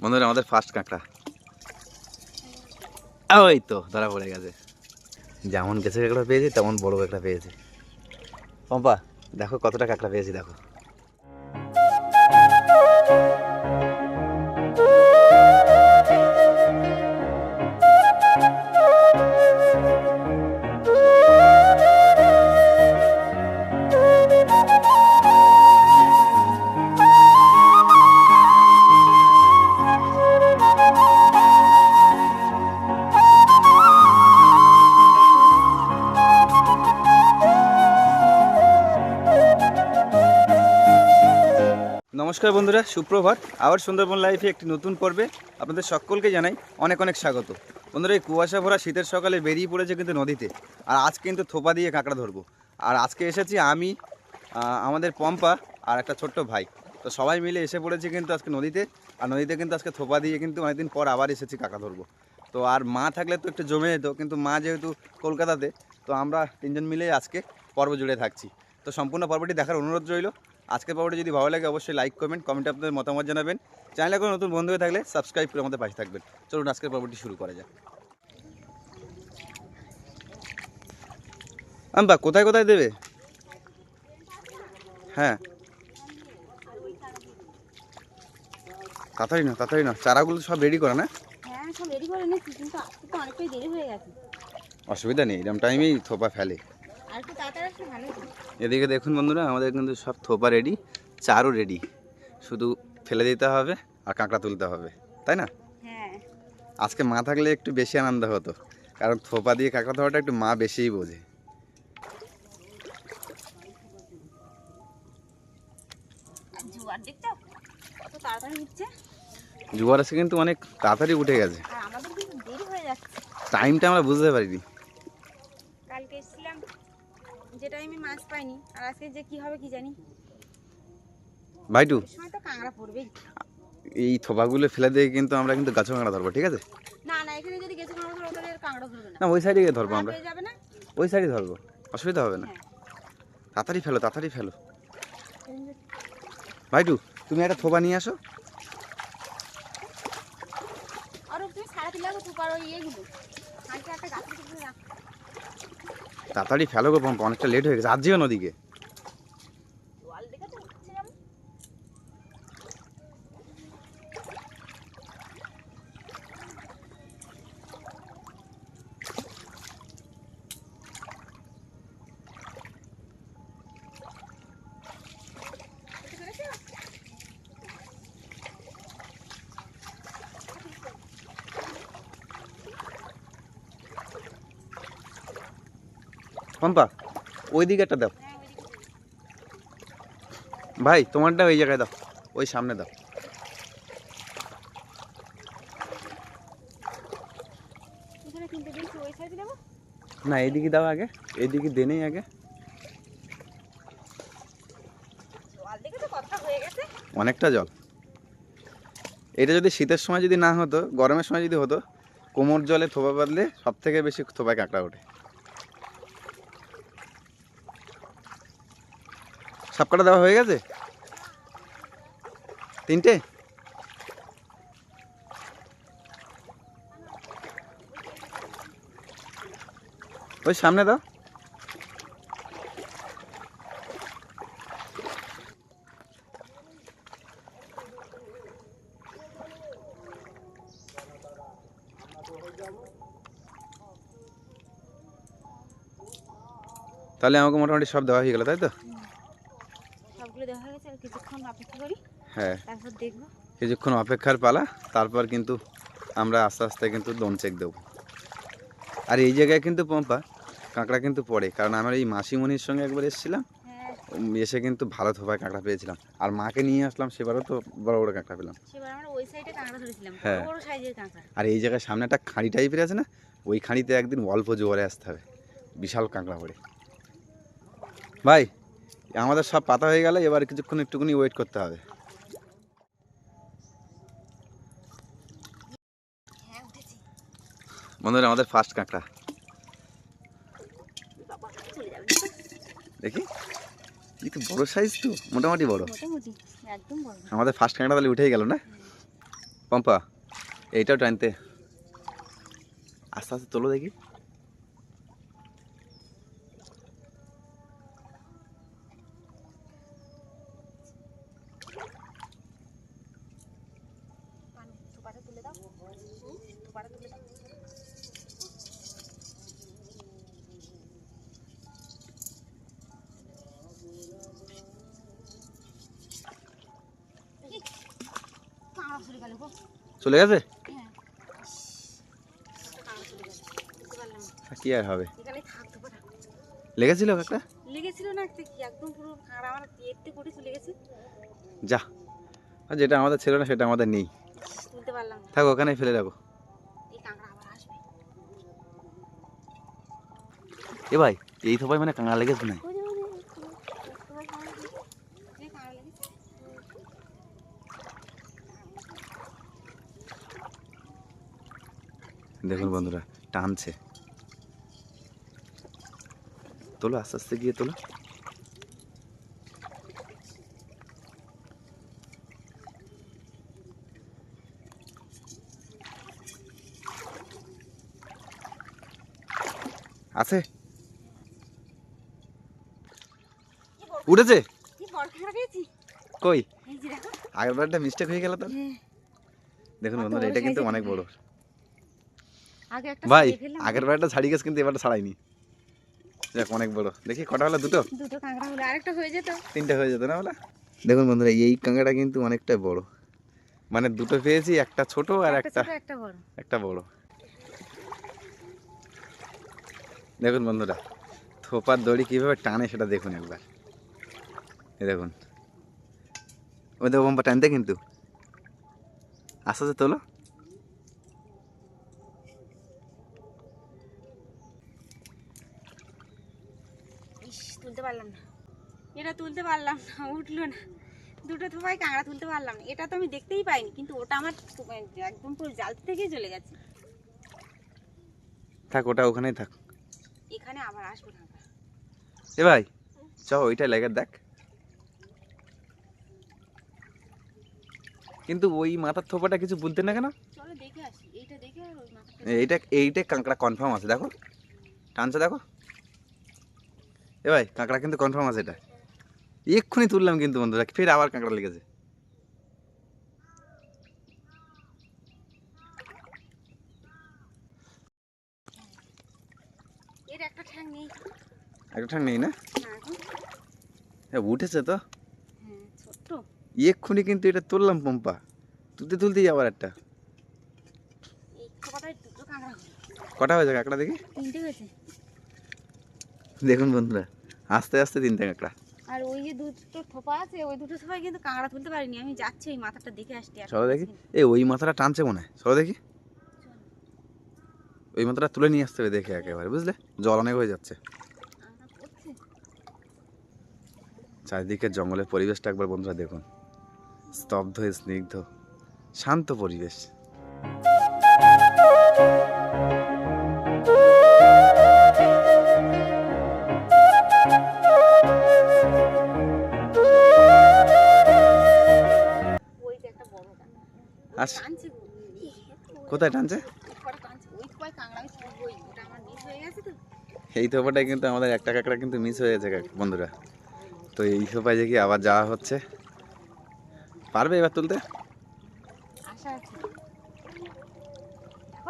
বন্ধুরা, আমাদের ফার্স্ট কাঁকড়া। ওই তো, ধরা পড়ে গেছে। যেমন গেছে কাঁকড়া পেয়েছি, তেমন বড় কাঁকড়া পেয়েছি। পম্পা, দেখো কতটা কাঁকড়া পেয়েছি, দেখো। নমস্কার বন্ধুরা, সুপ্রভাত। আবার সুন্দরবন লাইফে একটি নতুন পর্বে আপনাদের সকলকে জানাই অনেক অনেক স্বাগত। বন্ধুরা, এই কুয়াশা ভরা শীতের সকালে বেরিয়ে পড়েছে কিন্তু নদীতে। আর আজ কিন্তু থোপা দিয়ে কাঁকড়া ধরবো। আর আজকে এসেছি আমি আমাদের পম্পা আর একটা ছোট্ট ভাই। তো সবাই মিলে এসে পড়েছি কিন্তু আজকে নদীতে। আর নদীতে কিন্তু আজকে থোপা দিয়ে কিন্তু অনেকদিন পর আবার এসেছি কাঁকড়া ধরবো। তো আর মা থাকলে তো একটু জমে যেত, কিন্তু মা যেহেতু কলকাতাতে, তো আমরা তিনজন মিলে আজকে পর্ব জুড়ে থাকছি। তো সম্পূর্ণ পর্বটি দেখার অনুরোধ রইল। আজকের পর্বটি যদি ভালো লাগে অবশ্যই লাইক কমেন্ট কমেন্টে আপনাদের মতামত জানাবেন। চ্যানেলে কোনো নতুন বন্ধু হয়ে থাকলে সাবস্ক্রাইব করে আমাদের পাশে থাকবেন। চলুন আজকের পর্বটি শুরু করা যাক। আম্বা কোথায় কোথায় দেবে? হ্যাঁ। তাড়াতাড়ি না তাড়াতাড়ি না চারাগুলো সব রেডি করা না? হ্যাঁ হয়ে অসুবিধা নেই এরকম টাইমেই থোপা ফেলে। এদিকে দেখুন বন্ধুরা আমাদের কিন্তু সব থোপা রেডি চারও রেডি শুধু ফেলে দিতে হবে আর কাঁকড়া তুলতে হবে তাই না? হ্যাঁ। আজকে মা থাকলে একটু বেশি আনন্দ হতো কারণ থোপা দিয়ে কাঁকড়া ধরাটা একটু মা বেশিই বোঝে। জোয়ার আছে কিন্তু অনেক তাড়াতাড়ি উঠে গেছে। টাইমটা আমরা বুঝতে পারিনি। যে টাইমে মাছ পাইনি আর আজকে যে কি হবে কি জানি? ভাইটু সময় তো কাঁকড়া পড়বেই। এই থোপাগুলো ফেলে দিয়ে কিন্তু আমরা কিন্তু গাছ কাঁকড়া ধরবো ঠিক আছে? না না এখানে যদি গেছে কোনো ধরো তাহলে কাঁকড়া ধরবে না। না ওই সাইডে গিয়ে ধরবো আমরা। যাবে না? ওই সাইডে ধরবো অসুবিধা হবে না। হ্যাঁ। তাড়াতাড়ি ফেলো তাড়াতাড়ি ফেলো। ভাইটু তুমি একটা থোপা নিয়ে আসো। আর তুমি সারা দিলে তো পারো ইয়েগুলো। হাঁটতে একটা উপরে রাখ। তাড়াতাড়ি ফেলো গো অনেকটা লেট হয়ে গেছে। আর যেও নদীকে জল দেখে তো উঠছে যেমন বুঝতে পেরেছ? পম্পা ওই দিকে একটা দাও। ভাই তোমারটা ওই জায়গায় দাও ওই সামনে দাও। না এইদিকে দাও আগে এইদিকে দেনেই আগে। অনেকটা জল। এটা যদি শীতের সময় যদি না হতো গরমের সময় যদি হতো কোমর জলে থোপা বাঁধলে সব থেকে বেশি থোপায় কাঁকড়া ওঠে। সব কটা দেওয়া হয়ে গেছে? তিনটে? ওই সামনে দাও। তাহলে আমাকে মোটামুটি সব দেওয়া হয়ে গেল, তাই তো? দেওয়া হয়ে গেছে আর কিছুক্ষণ অপেক্ষা করি। হ্যাঁ। তারপর দেখব। কিছুক্ষণ অপেক্ষার পালা তারপর কিন্তু আমরা আস্তে আস্তে কিন্তু দোন চেক দেবো। আর এই জায়গায় কিন্তু পম্পা কাঁকড়া কিন্তু পড়ে কারণ আমরা এই মাসিমণির সঙ্গে একবার এসেছিলাম। হ্যাঁ। এসে কিন্তু ভালো থোপায় কাঁকড়া পেয়েছিলাম। আর মাকে নিয়ে আসলাম সেবারও তো বড় বড় কাঁকড়া পেলাম। হ্যাঁ। আর এই জায়গায় সামনে একটা খাঁড়ি টাইপের আছে না ওই খাঁড়িতে একদিন অল্প জোয়ারে আসতে হবে। বিশাল কাঁকড়া পড়ে। ভাই আমাদের সব পাতা হয়ে গেলে এবার কিছুক্ষণ একটুখানি ওয়েট করতে হবে। বন্ধুরা আমাদের ফার্স্ট কাঁকড়া। দেখি? এই তো বড় সাইজ তো মোটামুটি বড়। আমাদের ফার্স্ট কাঁকড়া তাহলে উঠেই গেল না? পম্পা এইটাও টানতে। আস্তে আস্তে তোলো দেখি পানি থোপাটা তুলে দাও থোপাটা তুলে দাও এই, কাঁকড়া চলে গেছে? হ্যাঁ। কি আর হবে? লেগেছিল একটা লেগেছিল না একটা কি একদম পুরো আমার এতে করে চলে গেছে। যা। আর যেটা আমাদের ছিল না সেটা আমাদের নেই। তুলতে পারলাম থাক ওখানেই ফেলে রাখো। এ ভাই, এই সবাই মানে কাঁড়া লেগেছে না। দেখুন বন্ধুরা, টানছে। তোলো, আস্তে আস্তে গিয়ে তোলো। আছে? কাঁকড়া পেয়েছি কই? আগের বারটা মিস্টেক হয়ে গেল তো? হ্যাঁ। দেখুন বন্ধুরা এটা কিন্তু অনেক বড়। ভাই আগের বারটা ছাড়ি গেছে কিন্তু এবারটা ছাড়াইনি। দেখ অনেক বড়। দেখি কটা হলো? দুটো? দুটো কাঁকড়া হলো আরেকটা হয়ে যেত। তিনটে হয়ে যেত না বলা? দেখুন বন্ধুরা এই কাঁকড়াটা কিন্তু অনেকটা বড়। মানে দুটো পেয়েছি একটা ছোট আর একটা একটা বড়। একটা বড়। দেখুন বন্ধুরা থোপার দড়ি কীভাবে টানে সেটা দেখুন একবার। দেখুন। ওই দেখো বোম্বা টানতে কিন্তু। আস্তে আস্তে তোলো। তুলতে পারলাম না। এটা তুলতে পারলাম না উঠল না। দুটো থোপায় কাঁকড়া তুলতে পারলাম না। এটা তো আমি দেখতেই পাইনি কিন্তু ওটা আমার একদম পুরো জাল থেকেই চলে গেছে। থাক ওটা ওখানেই থাক। এখানে আবার আসবে কাঁকড়া এ ভাই চ ওইটা লেগে দেখ। কিন্তু ওই মাথার থোপাটা কিছু বলতে না কেন? এইটা এইটা কাঁকড়া কনফার্ম আছে দেখো। টানছে দেখো। এ ভাই কাঁকড়া কিন্তু কনফার্ম আছে এটা। এক্ষুনি তুললাম কিন্তু বন্ধুরা ফের আবার কাঁকড়া লেগেছে। একটা ঠ্যাং নেই। না? এ, উঠেছে তো। হ্যাঁ এক্ষুনি কিন্তু এটা তুললাম পম্পা। তুলতে তুলতেই আবার একটা। এই কটা হয়েছে কাঁকড়া দেখি? দেখুন বন্ধুরা আস্তে আস্তে তিনটে কাঁকড়া। আর ওই যে দুটো থোপা আছে ওই দুটো থোপায় কিন্তু কাঁকড়া তুলতে পারিনি। আমি যাচ্ছি ওই মাথাটা দেখে আর চলো দেখি? এ ওই মাথাটা টানছে মনে হয়। চলো দেখি? ওই মাথাটা তুলে নিয়ে আসতে হবে দেখে একেবারে বুঝলে? জল অনেক হয়ে যাচ্ছে। চারিদিকের জঙ্গলের পরিবেশটা একবার বন্ধুরা দেখুন। স্তব্ধ, স্নিগ্ধ, শান্ত পরিবেশ। যে গো। কোথায় টানছে? এই থোপাটাই কিন্তু আমাদের একটা কাঁকড়া কিন্তু মিস হয়ে গেছে, বন্ধুরা। তো এই থোপায় কি আবার যাওয়া হচ্ছে। পারবে এবার তুলতে? আশা আছে।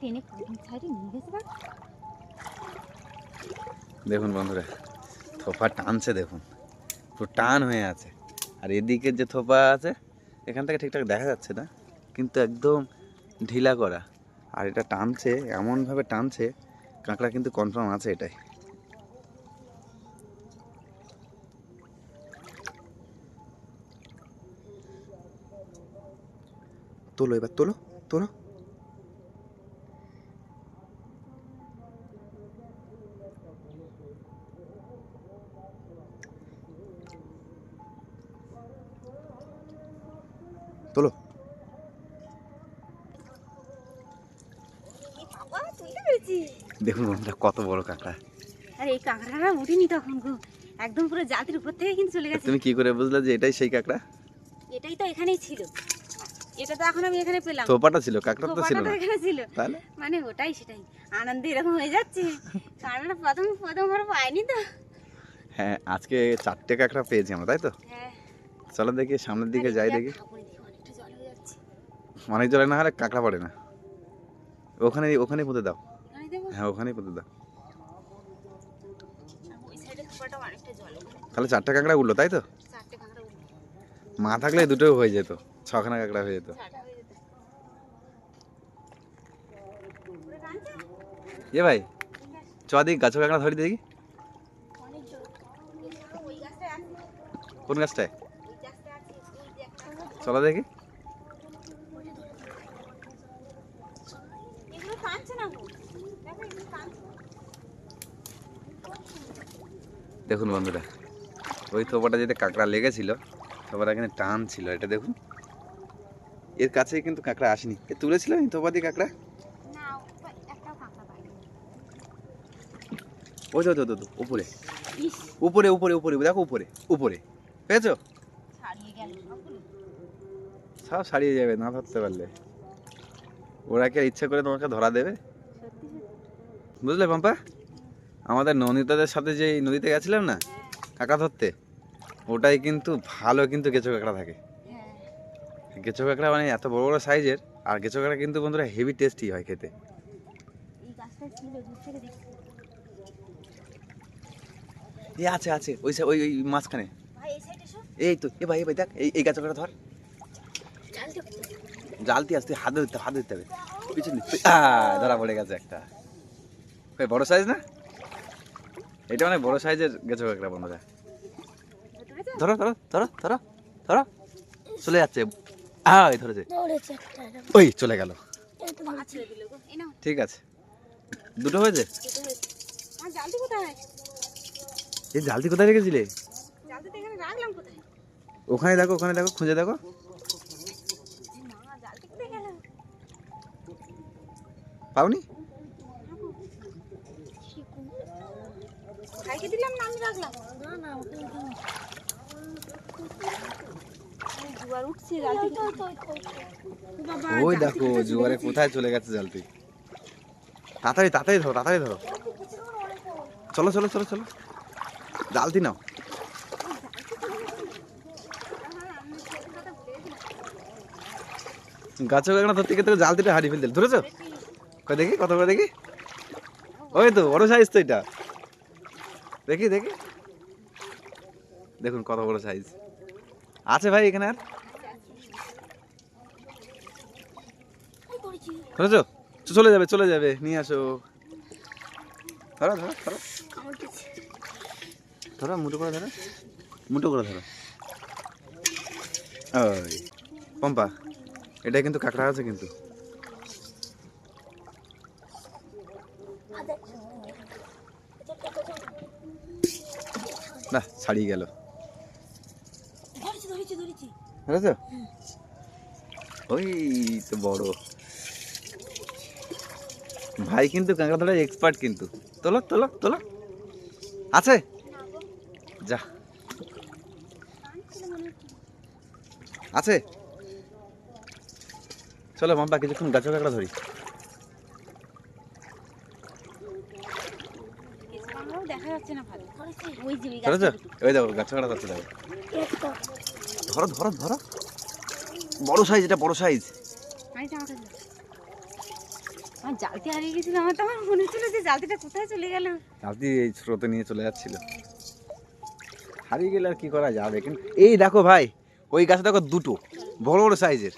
টেনে নিয়ে গেছে দেখ দেখুন বন্ধুরা থোপা টানছে দেখুন। পুরো টান হয়ে আছে। আর এদিকের যে থোপা আছে এখান থেকে ঠিকঠাক দেখা যাচ্ছে না কিন্তু একদম ঢিলা করা। আর এটা টানছে এমনভাবে টানছে কাঁকড়া কিন্তু কনফার্ম আছে এটাই। তোলো এবার তোলো তোলো তোলো দেখুন বন্ধুরা কত বড় কাঁকড়া। আর এই কাঁকড়াটা উঠিনি তখন গো। একদম পুরো জাতির উপর থেকে কিন্তু চলে গেছে। তুমি কি করে বুঝলে যে এটাই সেই কাঁকড়া? এটাই তো এখানেই ছিল। এটা তো এখন আমি এখানে পেলাম। থোপাটা ছিল কাঁকড়া তো ছিল না। এখানে ছিল। তাহলে? মানে ওটাই সেটাই। আনন্দ এরকম হয়ে যাচ্ছে। কারণ প্রথম প্রথমবার পাইনি তো। হ্যাঁ আজকে চারটে কাঁকড়া পেয়েছি আমরা তাই তো? হ্যাঁ। চলো দেখি সামনের দিকে যাই দেখি। অনেক জলে না হলে কাঁকড়া পড়ে না। ওখানে ওখানেই পুঁতে দাও। হ্যাঁ ওখানেই পুঁতে দাও। ওখানে তাহলে চারটে কাঁকড়া উঠল তাই তো? মা থাকলে দুটো হয়ে যেত। ছখানা কাঁকড়া হয়ে যেত? এ ভাই চ দিক গাছ কাঁকড়া ধরি দেখি। কোন গাছটায়? চলো দেখি। দেখো। দেখুন বন্ধুরা ওই থোপাটা যেতে কাঁকড়া লেগেছিল থোপাটা এখানে টান ছিল এটা দেখুন। এর কাছেই কিন্তু কাঁকড়া আসেনি। এ তুলেছিল এই কাঁকড়া? ওই তো, তো, উপরে। উপরে উপরে উপরে দেখো উপরে উপরে। পেয়েছ। সব ছাড়িয়ে যাবে না ধরতে পারলে। ওরা কি ইচ্ছে করে তোমাকে ধরা দেবে। বুঝলে পাম্পা? আমাদের ননিতাদের সাথে যে নদীতে গেছিলাম না কাঁকড়া ধরতে ওটাই কিন্তু ভালো কিন্তু কেঁচো কাঁকড়া থাকে। কেঁচো কাঁকড়া মানে এত বড় বড় সাইজের আর কেঁচো কাঁকড়া কিন্তু বন্ধুরা হেভি টেস্টি হয় খেতে। এ আছে আছে ওই ওই ওই মাঝখানে। এই তো এ ভাই এ ভাই দেখ এই এই গাছ ধর। কোথায়? জালতি আসতে হাতে ধরতে হাতে ধরতে হবে। পিছনে ধরা পড়ে গেছে একটা। ওই বড় সাইজ না? এটা মানে বড় সাইজের গেছো কাঁকড়া বন্ধুরা ধরো ধরো ধরো ধরো ধরো। চলে যাচ্ছে। এই ধরেছে। ওই চলে গেল। ঠিক আছে। দুটো হয়েছে? এই জালতি কোথায় রেখেছিলে? ওখানে দেখো ওখানে দেখো খুঁজে দেখো? পাওনি? দিলাম না আমি রাখলাম। না না জোয়ার উঠছে জালতি ওই দেখো কোথায় চলে জোয়ারে গেছে? কোথায় চলে গেছে জালতি তাড়াতাড়ি তাড়াতাড়ি ধরো তাড়াতাড়ি ধরো। চলো চলো চলো চলো। জালতি নাও। গাছে কাঁকড়া ধরতে গিয়ে জালতিটা হারিয়ে ফেলতে ধরেছো? কই দেখি কত করে দেখি? ওই তো বড় সাইজ তো এটা। দেখি দেখি। দেখুন কত বড় সাইজ আছে ভাই এখানে আর ওই করেছি ধরেছো? চলে যাবে চলে যাবে নিয়ে আসো। ধরো ধরো ধরো। ধরো মুঠো করে ধরো। মুঠো করে ধরো। ওই পম্পা এটা কিন্তু কাঁকড়া আছে কিন্তু। না ছাড়িয়ে গেল। ওই তো বড়। ভাই কিন্তু কাঁকড়া ধরার এক্সপার্ট কিন্তু। তোলো তোলো তোলো। আছে? যা। আছে? চলো মাম্পা, কিছুক্ষণ গাছ কাঁকড়া ধরি। ধরো ধরো ধরো। বড় সাইজ এটা বড় সাইজ আমার জালতি হারিয়ে গেছিল, আমার তো আমার মনে হচ্ছিল যে জালতিটা কোথায় চলে গেল। জালতি এই স্রোতে নিয়ে চলে যাচ্ছিল। হারিয়ে গেলে আর কি করা যাবে? কিন্তু এই দেখো ভাই, ওই গাছে দেখো দুটো, বড় বড় সাইজের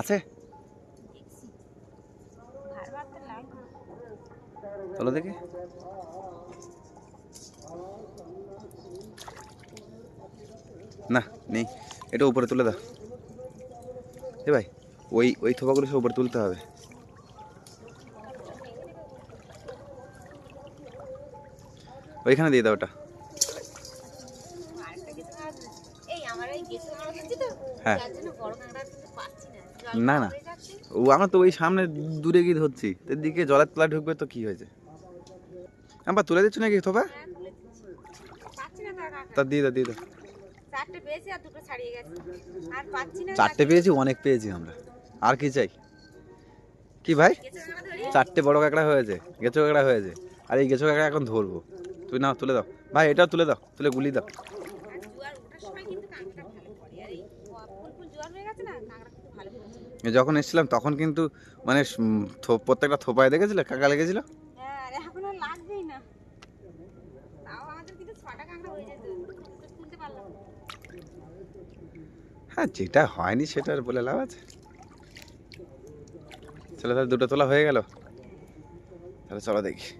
আছে ভার ভার তো লাগবে চলো দেখি। না, নেই। এটা উপরে তুলে দাও। এ ভাই, ওই ওই থোপাগুলো সব উপরে তুলতে হবে। ওইখানে দিয়ে দাও ওটা। হ্যাঁ। না না। ও, আমরা তো ওই সামনে দূরে গিয়ে ধরছি। এর দিকে জলের তলা ঢুকবে তো কি হয়েছে? আমরা তুলে দিচ্ছ নাকি থোপা? হ্যাঁ, না তো দিয়ে দাও দিয়ে দাও চারটে পেয়েছি না অনেক পেয়েছি আমরা। আর কি চাই? কি ভাই? চারটে বড় কাঁকড়া হয়েছে গেছো কাঁকড়া হয়েছে। আর এই গেছো কাঁকড়া এখন ধরবো। তুই নাও তুলে দাও। ভাই এটাও তুলে দাও তুলে গুলি দাও। না যখন এসেছিলাম তখন কিন্তু মানে প্রত্যেকটা থোপায় দেখেছিলে? কাকা লেগেছিল হ্যাঁ আর এখন আর লাগবেই না তাও আমাদের কিন্তু ছটা কাঁকড়া হয়ে যেত কিন্তু তুলতে পারলাম না হ্যাঁ যেটা হয়নি সেটা আর বলে লাভ আছে। চলো তাহলে দুটো তোলা হয়ে গেল? তাহলে চলো দেখি।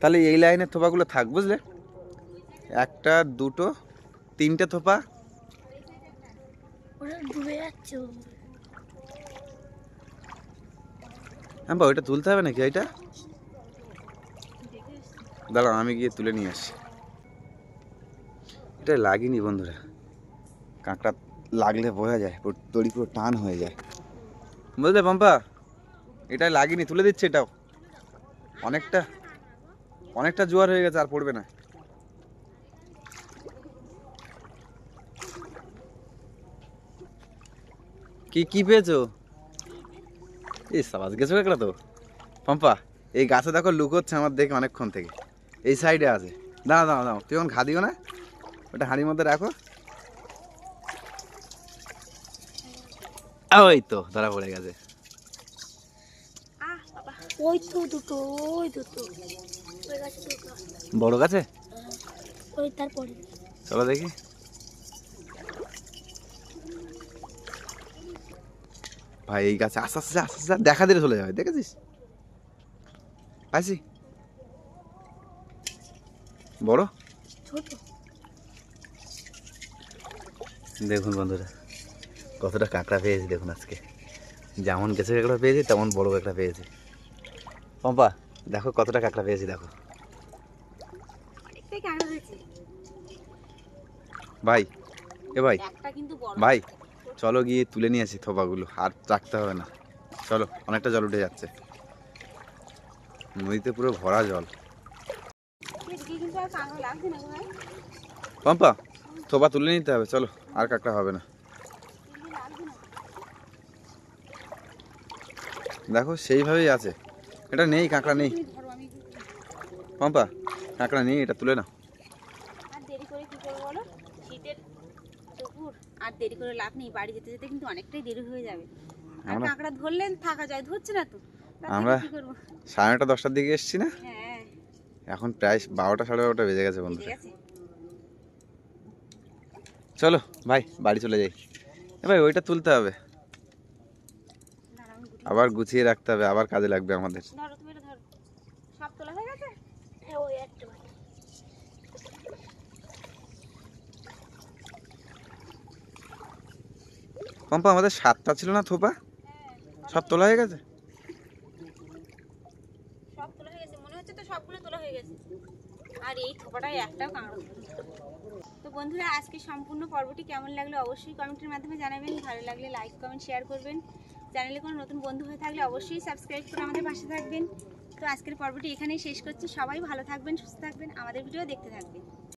তাহলে এই লাইনের থোপাগুলো থাক বুঝলে? একটা দুটো তিনটে থোপা। হ্যাঁ বা ওইটা তুলতে হবে নাকি ওইটা দাঁড়াও আমি গিয়ে তুলে নিয়ে আসি। এটা লাগেনি বন্ধুরা। কাঁকড়া লাগলে বোঝা যায় পুরো দড়ি পুরো টান হয়ে যায়। বুঝলে পম্পা এটা লাগিনি তুলে দিচ্ছে এটাও। অনেকটা অনেকটা জোয়ার হয়ে গেছে আর পড়বে না। কি কি পেয়েছ? এই সাবাস গেছো কাঁকড়া তো। পম্পা এই গাছে দেখো লুকোচ্ছে আমার দেখে অনেকক্ষণ থেকে। এই সাইডে আছে। দাঁড়া দাঁড়া দাঁড়া তুই এখন ঘা দিও না। ওটা হাঁড়ির মধ্যে রাখো। ওই তো ধরা পড়ে গেছে। ওই তো দুটো ওই দুটো। বড় গাছে? ওই তারপরে। চলো দেখি। ভাই এই গাছে আস্তে আস্তে আস্তে আস্তে দেখা দিলে চলে যাবে দেখেছিস? পাইছি? বড়? দেখুন বন্ধুরা। কতটা কাঁকড়া পেয়েছি দেখুন আজকে। যেমন গেছে কাঁকড়া পেয়েছি তেমন বড় কাঁকড়া পেয়েছি। পম্পা দেখো কতটা কাঁকড়া পেয়েছি দেখো। ভাই এ ভাই ভাই চলো গিয়ে তুলে নিয়ে আসি থোপাগুলো আর রাখতে হবে না। চলো অনেকটা জল উঠে যাচ্ছে। নদীতে পুরো ভরা জল। পম্পা থোপা তুলে নিতে হবে চলো আর কাঁকড়া হবে না এদিকে লাগছে না দেখো সেইভাবেই আছে। এটা নেই কাঁকড়া নেই। পম্পা কাঁকড়া নেই এটা তুলে নাও। আর দেরি করে লাভ নেই। বাড়ি যেতে যেতে কিন্তু অনেকটাই দেরি হয়ে যাবে। আর কাঁকড়া ধরলে থাকা যায় ধরছে না তো। আমরা- সাড়ে নটা দশটার দিকে এসছি না? হ্যাঁ। এখন প্রায় বারোটা সাড়ে বারোটা বেজে গেছে আছে চলো ভাই বাড়ি চলে যাই। ভাই ওইটা তুলতে হবে। আবার গুছিয়ে রাখতে হবে আবার কাজে লাগবে আমাদের। ধরো তুমি এটা ধরো। সব তোলা হয়ে গেছে? হ্যাঁ ওই একটা পম্পা আমাদের সাতটা ছিল না থোপা? সব তোলা হয়ে গেছে? সব তোলা হয়ে গেছে। মনে হচ্ছে তো সবগুলো তোলা হয়ে গেছে। আর এই একটাও কাঁকড়া তো বন্ধুরা আজকে সম্পূর্ণ পর্বটি কেমন লাগল অবশ্যই কমেন্টের মাধ্যমে জানাবেন। ভালো লাগলে লাইক কমেন্ট শেয়ার করবেন। চ্যানেলে কোনো নতুন বন্ধু হয়ে থাকলে অবশ্যই সাবস্ক্রাইব করে আমাদের পাশে থাকবেন। তো আজকের পর্বটি এখানেই শেষ করছি। সবাই ভালো থাকবেন, সুস্থ থাকবেন। আমাদের ভিডিও দেখতে থাকবেন।